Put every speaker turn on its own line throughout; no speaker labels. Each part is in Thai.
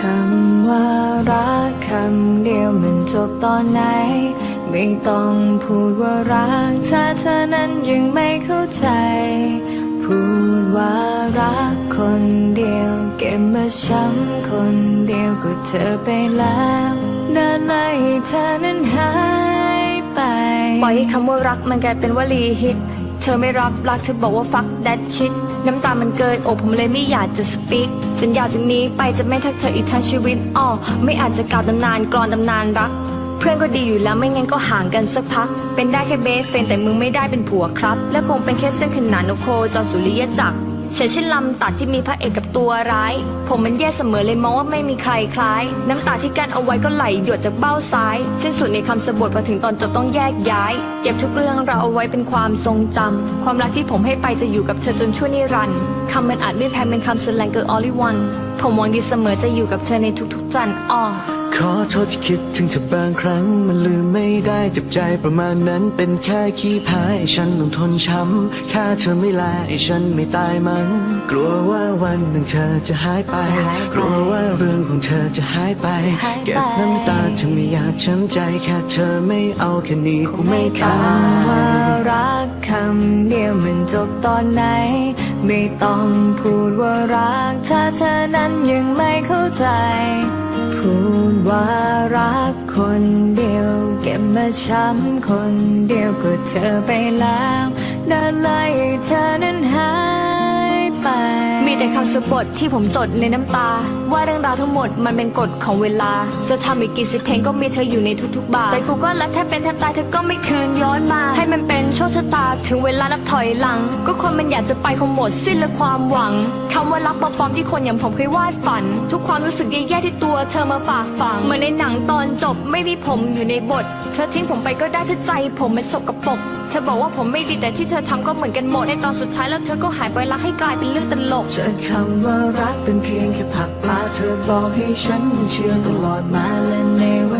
คำว่ารักคำเดียวมันจบตอนไหน ไม่ต้องพูดว่ารัก ถ้าเธอนั้นยังไม่เข้าใจ พูดว่ารักคนเดียว เก็บมาช้ำคนเดียวก็เธอไปแล้วเดินเลยให้เธอนั้นหายไป ปล่อยให้คำว่ารักมันกลายเป็นวลีฮิต เธอไม่รับรักเธอบอกว่า fuck that shit น้ำตามันเกินอกผมเลยไม่อยากจะสปิกสัญญาจากนี้ไปจะไม่ทักเธออีกทั้งชีวิตอ๋อไม่อาจจะกล่าวตำนานกรอนตำนานรัก เพื่อนก็ดีอยู่แล้วไม่งั้นก็ห่างกันสักพัก เป็นได้แค่เบสเฟนแต่มึงไม่ได้เป็นผัวครับ และคงเป็นแค่เส้นขนานนโคจอสุริยจักร เช่นเช่นลำตัดที่มีพระเอกกับตัวร้าย ผมมันแย่เสมอเลยมองว่าไม่มีใครคล้าย น้ำตาที่กั้นเอาไว้ก็ไหลหยดจากเบ้าซ้าย สิ้นสุดในคำสบทพอถึงตอนจบต้องแยกย้าย เก็บทุกเรื่องเราเอาไว้เป็นความทรงจำความรักที่ผมให้ไปจะอยู่กับเธอจนชั่วนิรันดร์คำมันอาจไม่แพงเป็นคำสแลงเกิน only one ผมหวังดีเสมอจะอยู่กับเธอในทุกๆจันทร์อ้อ
ขอโทษที่คิดถึงเธอบางครั้ง มันลืมไม่ได้เจ็บใจประมาณนั้นเป็นแค่ขี้พายฉันต้องทนช้ำแค่เธอไม่ลาไอ้ฉันไม่ตายมั้ง กลัวว่าวันหนึ่งเธอจะหายไป
จะหายไป
กลัวว่าเรื่องของเธอจะหายไป
จะหายไป
เก็บน้ำตาถึงไม่อยากช้ำใจ แค่เธอไม่เอาแค่นี้กูไม่ขา
คำว่า
ด
รักคำเดียวมันจบตอนไหน ไม่ต้องพูดว่ารัก ถ้าเธอนั้นยังไม่เข้าใจ พูดว่ารักคนเดียว เก็บมาช้ำคนเดียวก็เธอไปแล้วดินเลยเธอนั้นหายไป มีแต่คำสะบทที่ผมจดในน้ำตา ว่าเรื่องราวทั้งหมดมันเป็นกฎของเวลา จะทำอีกกี่สิบเพลงก็มีเธออยู่ในทุกๆบาทแต่กูก็รักแทบเป็นแทบตายเธอก็ไม่คืนย้อนมา ให้มันเป็นโชะตาถึงเวลานับถอยหลัง ก็คนมันอยากจะไปคงหมดสิ้นและความหวังคำว่ารักปลอมๆที่คนอย่างผมเคยวาดฝัน ทุกความรู้สึกแย่ๆที่ตัวเธอมาฝากฝังเหมือนในหนังตอนจบไม่มีผมอยู่ในบท เธอทิ้งผมไปก็ได้ถ้าใจ ผมมันสกปรกเธอบอกว่าผมไม่ดีแต่ที่เธอทำก็เหมือนกันหมดในตอนสุดท้ายแล้วเธอก็หายไปรักให้กลายเป็นเรื่องตลกเจอคำว่ารักเป็นเพียงแค่ผักปลาเธอบอกให้ฉันเชื่อตลอดมาและในวัน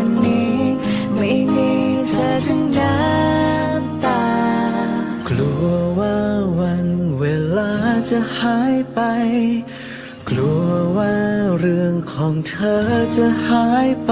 จะหายไป กลัวว่าเรื่องของเธอจะหายไป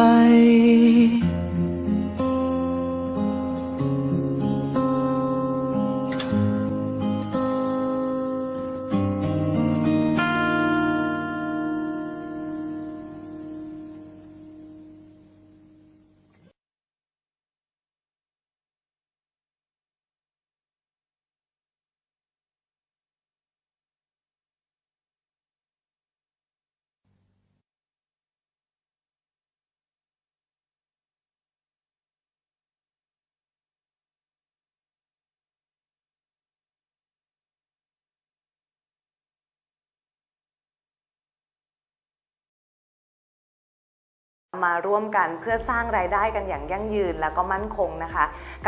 มาร่วมกันเพื่อสร้างรายได้กันอย่างยั่งยืนแล้วก็มั่นคงนะคะกับ